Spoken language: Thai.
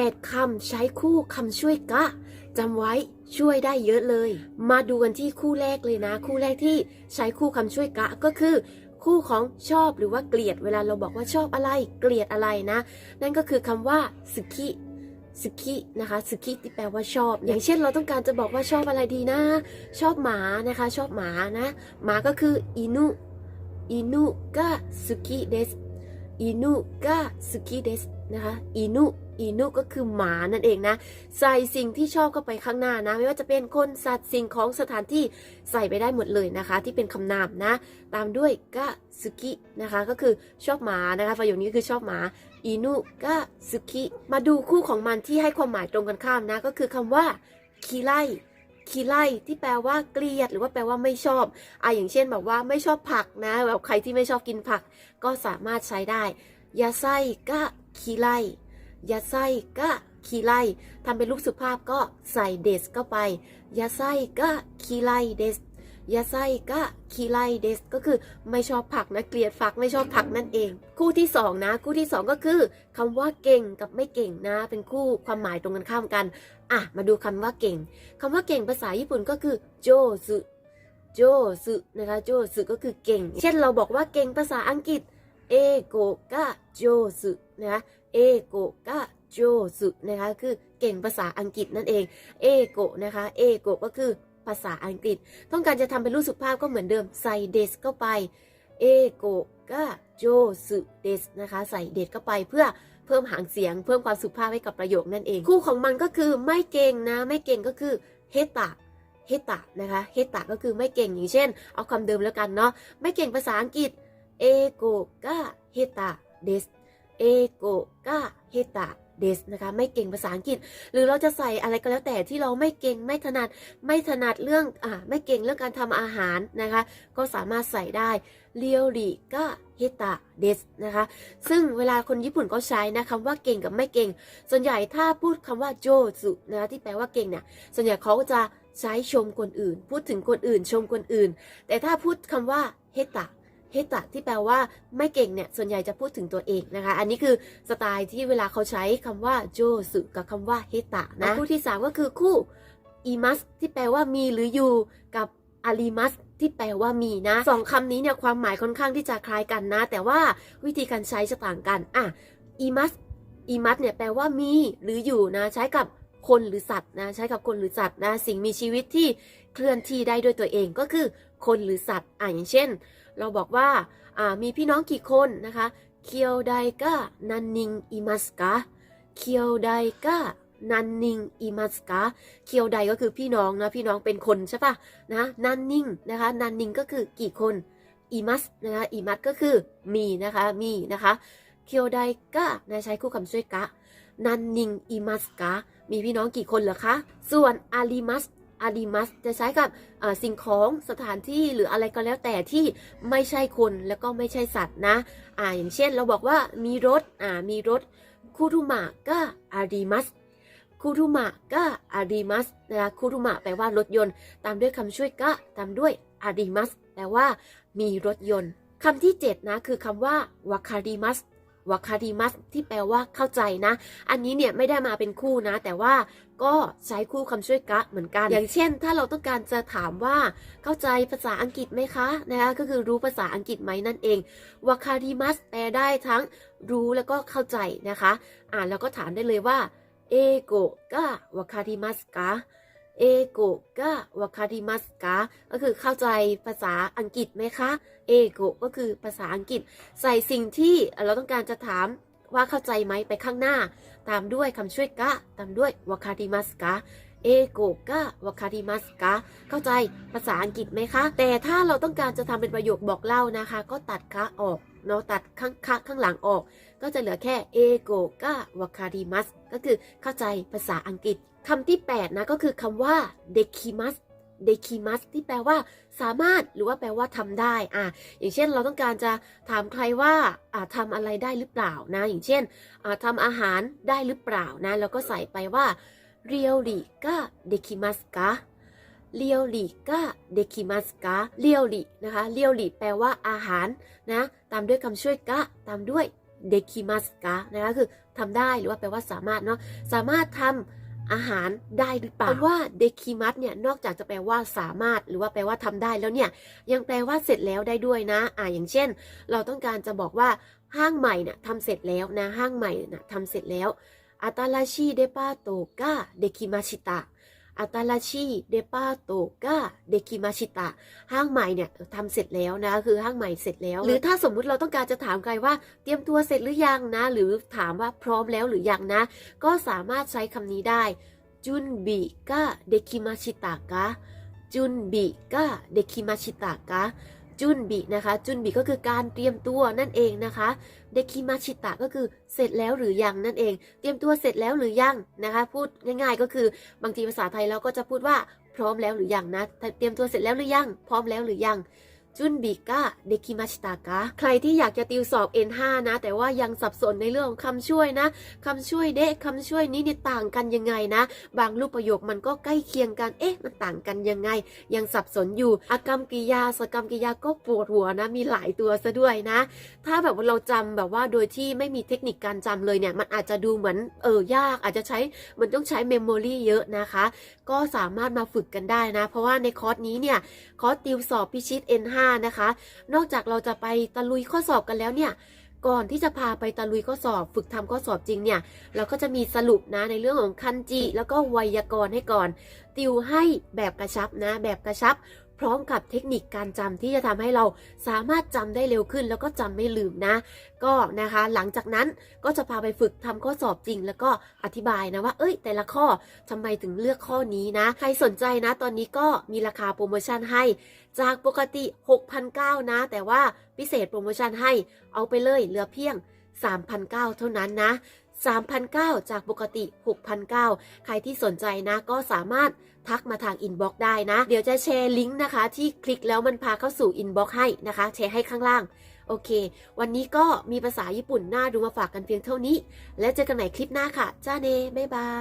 8คำใช้คู่คำช่วยกะจำไว้ช่วยได้เยอะเลย มาดูกันที่คู่แรกเลยนะ คู่แรกที่ใช้คู่คำช่วยกะก็คือ คู่ของชอบหรือว่าเกลียดเวลาเราบอกว่าชอบอะไร เกลียดอะไรนะ นั่นก็คือคำว่าสึกิสึกินะคะสึกิที่แปลว่าชอบ อย่างเช่นเราต้องการจะบอกว่าชอบอะไรดีนะ ชอบหมานะคะ ชอบหมานะหมาก็คืออินุอินุกะสึกิเดสอินุกะสึกิเดสนะคะอินุ อินุก็คือหมานั่นเองนะ ใส่สิ่งที่ชอบเข้าไปข้างหน้านะ ไม่ว่าจะเป็นคนสัตว์สิ่งของสถานที่ใส่ไปได้หมดเลยนะคะ ที่เป็นคำนามนะ ตามด้วยกะสึกินะคะ ก็คือชอบหมานะคะประโยคนี้คือชอบหมาอินุกะสึกิมาดูคู่ของมันที่ให้ความหมายตรงกันข้ามนะ ก็คือคำว่าคีไลคีไลที่แปลว่าเกลียดหรือว่าแปลว่าไม่ชอบอะอย่างเช่นแบบว่าไม่ชอบผักนะแบบใครที่ไม่ชอบกินผัก ก็สามารถใช้ได้ยาไซกะคีไล ยาไซกะคีไลทำเป็นรูปสุภาพก็ใส่เดสเข้าไปยาไซกะคีไลเดสยาไซกะคีไลเดสก็คือไม่ชอบผักนะเกลียดผักไม่ชอบผักนั่นเอง คู่ที่สองนะคู่ที่สองก็คือคำว่าเก่งกับไม่เก่งนะ เป็นคู่ความหมายตรงกันข้ามกันอะมาดูคำว่าเก่งคำว่าเก่งภาษาญี่ปุ่นก็คือโจซึโจซึนะคะโจซึก็คือเก่ง เช่นเราบอกว่าเก่งภาษาอังกฤษเอโกกะโจซึนะคะ เอโกกะโจซึนะคะคือเก่งภาษาอังกฤษนั่นเองเอโกนะคะเอโกก็คือภาษาอังกฤษ ต้องการจะทำเป็นรูปสุภาพก็เหมือนเดิมใส่เดสเข้าไปเอโกกะโจสึเดสนะคะใส่เดสเข้าไปเพื่อเพิ่มหางเสียง เพิ่มความสุภาพให้กับประโยคนั่นเอง คู่ของมันก็คือไม่เก่งนะ ไม่เก่งก็คือเฮตะเฮตะนะคะเฮตะก็คือไม่เก่งอย่างเช่น เอาคำเดิมแล้วกันเนาะไม่เก่งภาษาอังกฤษเอโกกะเฮตะเดส เอโกกะเฮตะเดสนะคะไม่เก่งภาษาอังกฤษ หรือเราจะใส่อะไรก็แล้วแต่ที่เราไม่เก่งไม่ถนัดไม่ถนัดเรื่องอ่าไม่เก่งเรื่องการทำอาหารนะคะ ก็สามารถใส่ได้เรียวริก็เฮตะเดสนะคะ ซึ่งเวลาคนญี่ปุ่นก็ใช้นะคำว่าเก่งกับไม่เก่ง ส่วนใหญ่ถ้าพูดคำว่าโจสุนะคะที่แปลว่าเก่งเนี่ยส่วนใหญ่เขาก็จะใช้ชมคนอื่น พูดถึงคนอื่นชมคนอื่น แต่ถ้าพูดคำว่าเฮตะ เฮตะที่แปลว่าไม่เก่งเนี่ย ส่วนใหญ่จะพูดถึงตัวเองนะคะ อันนี้คือสไตล์ที่เวลาเขาใช้คำว่าโจสุกับคำว่าเฮตะนะคู่ที่สามก็คือคู่อีมัสที่แปลว่ามีหรืออยู่กับอาริมัสที่แปลว่ามีนะสองคำนี้เนี่ยความหมายค่อนข้างที่จะคล้ายกันนะ แต่ว่าวิธีการใช้จะต่างกันอะอีมัสอีมัสเนี่ยแปลว่ามีหรืออยู่นะ ใช้กับคนหรือสัตว์นะ ใช้กับคนหรือสัตว์นะ สิ่งมีชีวิตที่เคลื่อนที่ได้ด้วยตัวเองก็คือคนหรือสัตว์อะอย่างเช่น เราบอกว่าามีพี่น้องกี่คนนะคะเคียวไดกะนันนิงอิมัสกะเคียวไดกะนันนิงอิมัสกะเคียวไดก็คือพี่น้องนะพี่น้องเป็นคนใช่ปะนะนันนิงนะคะนันนิงก็คือกี่คนอิมัสนะคะอิมัสก็คือมีนะคะมีนะคะเคียวไดกะนะใช้คู่คำช่วยกะนันนิงอิมัสกะมีพี่น้องกี่คนเหรอคะ ส่วนอาริมัส อาริมัสจะใช้กับสิ่งของสถานที่หรืออะไรก็แล้วแต่ที่ไม่ใช่คนแล้วก็ไม่ใช่สัตว์นะอ่าอย่างเช่นเราบอกว่ามีรถอ่ามีรถคูรุมะก็อาริมัสคูรุมะก็อาริมัสนะคะคูรุมะแปลว่ารถยนต์ ตามด้วยคำช่วยกะตามด้วยอาริมัสแปลว่ามีรถยนต์คำที่ 7 นะ คือคำว่าวาคาริมัส วาคาริมัสที่แปลว่าเข้าใจนะ อันนี้เนี่ยไม่ได้มาเป็นคู่นะ แต่ว่าก็ใช้คู่คำช่วยกะเหมือนกัน อย่างเช่น ถ้าเราต้องการจะถามว่าเข้าใจภาษาอังกฤษไหมคะนะคะก็คือรู้ภาษาอังกฤษไหมนั่นเองวาคาริมัสแปลได้ทั้งรู้แล้วก็เข้าใจนะคะ อ่านแล้วก็ถามได้เลยว่าเอโกกะวาคาริมัสกะ เอโกกะวาคาริมัสกะก็คือเข้าใจภาษาอังกฤษไหมคะ เอโกก็คือภาษาอังกฤษ ใส่สิ่งที่เราต้องการจะถามว่าเข้าใจไหมไปข้างหน้า ตามด้วยคำช่วยกะ ตามด้วยวาคาริมัสกะเอโกกะวาคาริมัสกะเข้าใจภาษาอังกฤษไหมคะ แต่ถ้าเราต้องการจะทำเป็นประโยคบอกเล่านะคะ ก็ตัดกะออกเนาะตัดข้างคะข้างหลังออก ก็จะเหลือแค่เอโกกะวาคาริมัสก็คือเข้าใจภาษาอังกฤษ คำที่ 8 นะก็คือคำว่าเดคิมัสเดคิมัสที่แปลว่าสามารถหรือว่าแปลว่าทำได้อะอย่างเช่นเราต้องการจะถามใครว่าอ่าทำอะไรได้หรือเปล่านะ อย่างเช่นอ่าทำอาหารได้หรือเปล่านะแล้วก็ใส่ไปว่าเรียวริกะเดคิมัสกะเรียวริกะเดคิมัสกะเรียวรินะคะเรียวริแปลว่าอาหารนะ ตามด้วยคำช่วยกะ ตามด้วยเดคิมัสกะนะคะคือทำได้หรือว่าแปลว่าสามารถเนาะสามารถทำ อาหารได้หรือเปล่าคำว่าเดคิมัสเนี่ยนอกจากจะแปลว่าสามารถ หรือว่าแปลว่าทำได้แล้วเนี่ย ยังแปลว่าเสร็จแล้วได้ด้วยนะ อ่าอย่างเช่น เราต้องการจะบอกว่าห้างใหม่เนี่ยทำเสร็จแล้วนะห้างใหม่น่ะทำเสร็จแล้วอาตาลาชิเดปาโตกาเดคิมาชิตะ อัตลาชีเดปาโตกะเดคิมาชิตะ ห้างใหม่เนี่ยทำเสร็จแล้วนะ คือห้างใหม่เสร็จแล้ว หรือถ้าสมมุติเราต้องการจะถามใครว่า เตรียมตัวเสร็จหรือยังนะ หรือถามว่าพร้อมแล้วหรือยังนะ ก็สามารถใช้คำนี้ได้จุนบิกะเดคิมาชิตะกะจุนบิกะเดคิมาชิตะกะ จุนบินะคะ จุนบิก็คือการเตรียมตัวนั่นเองนะคะ เดคิมาชิตะก็คือเสร็จแล้วหรือยังนั่นเอง เตรียมตัวเสร็จแล้วหรือยังนะคะ พูดง่าย ๆ ก็คือบางทีภาษาไทยเราก็จะพูดว่าพร้อมแล้วหรือยังนะ เตรียมตัวเสร็จแล้วหรือยัง พร้อมแล้วหรือยัง จุนบิกะเดคิมาชิตากะใครที่อยากจะติวสอบ N5 นะ แต่ว่ายังสับสนในเรื่องของคำช่วยนะคำช่วยเดะคำช่วยนี้เนี่ยต่างกันยังไงนะ บางรูปประโยคมันก็ใกล้เคียงกันเอ๊ะ มันต่างกันยังไง ยังสับสนอยู่อากรรมกิยาสกรรมกิยาก็ปวดหัวนะ มีหลายตัวซะด้วยนะ ถ้าแบบว่าเราจำแบบว่าโดยที่ไม่มีเทคนิคการจำเลยเนี่ย มันอาจจะดูเหมือนเออยาก อาจจะใช้มันต้องใช้เมมโมรีเยอะนะคะ ก็สามารถมาฝึกกันได้นะ เพราะว่าในคอร์สนี้เนี่ยคอร์สติวสอบพิชิต N5 นะคะ นอกจากเราจะไปตะลุยข้อสอบกันแล้วเนี่ย ก่อนที่จะพาไปตะลุยข้อสอบฝึกทำข้อสอบจริงเนี่ย เราก็จะมีสรุปนะในเรื่องของคันจิ แล้วก็ไวยากรณ์ให้ก่อน ติวให้แบบกระชับนะ แบบกระชับ พร้อมกับเทคนิคการจำที่จะทำให้เราสามารถจำได้เร็วขึ้น แล้วก็จำไม่ลืมนะ ก็นะคะ หลังจากนั้นก็จะพาไปฝึกทำข้อสอบจริง แล้วก็อธิบายนะว่า เอ้ย แต่ละข้อทำไมถึงเลือกข้อนี้นะ ใครสนใจนะ ตอนนี้ก็มีราคาโปรโมชั่นให้ จากปกติ 6,900นะ แต่ว่าพิเศษโปรโมชั่นให้เอาไปเลยเหลือเพียง3,900เท่านั้นนะ 3,009จากปกติ 6,009ใครที่สนใจนะก็สามารถทักมาทางอินบ็อกซ์ได้นะ เดี๋ยวจะแชร์ลิงก์นะคะ ที่คลิกแล้วมันพาเข้าสู่อินบ็อกซ์ให้นะคะ แชร์ให้ข้างล่าง โอเค วันนี้ก็มีภาษาญี่ปุ่นน่าดูมาฝากกันเพียงเท่านี้ แล้วเจอกันใหม่คลิปหน้าค่ะ จ้าเน บ๊ายบาย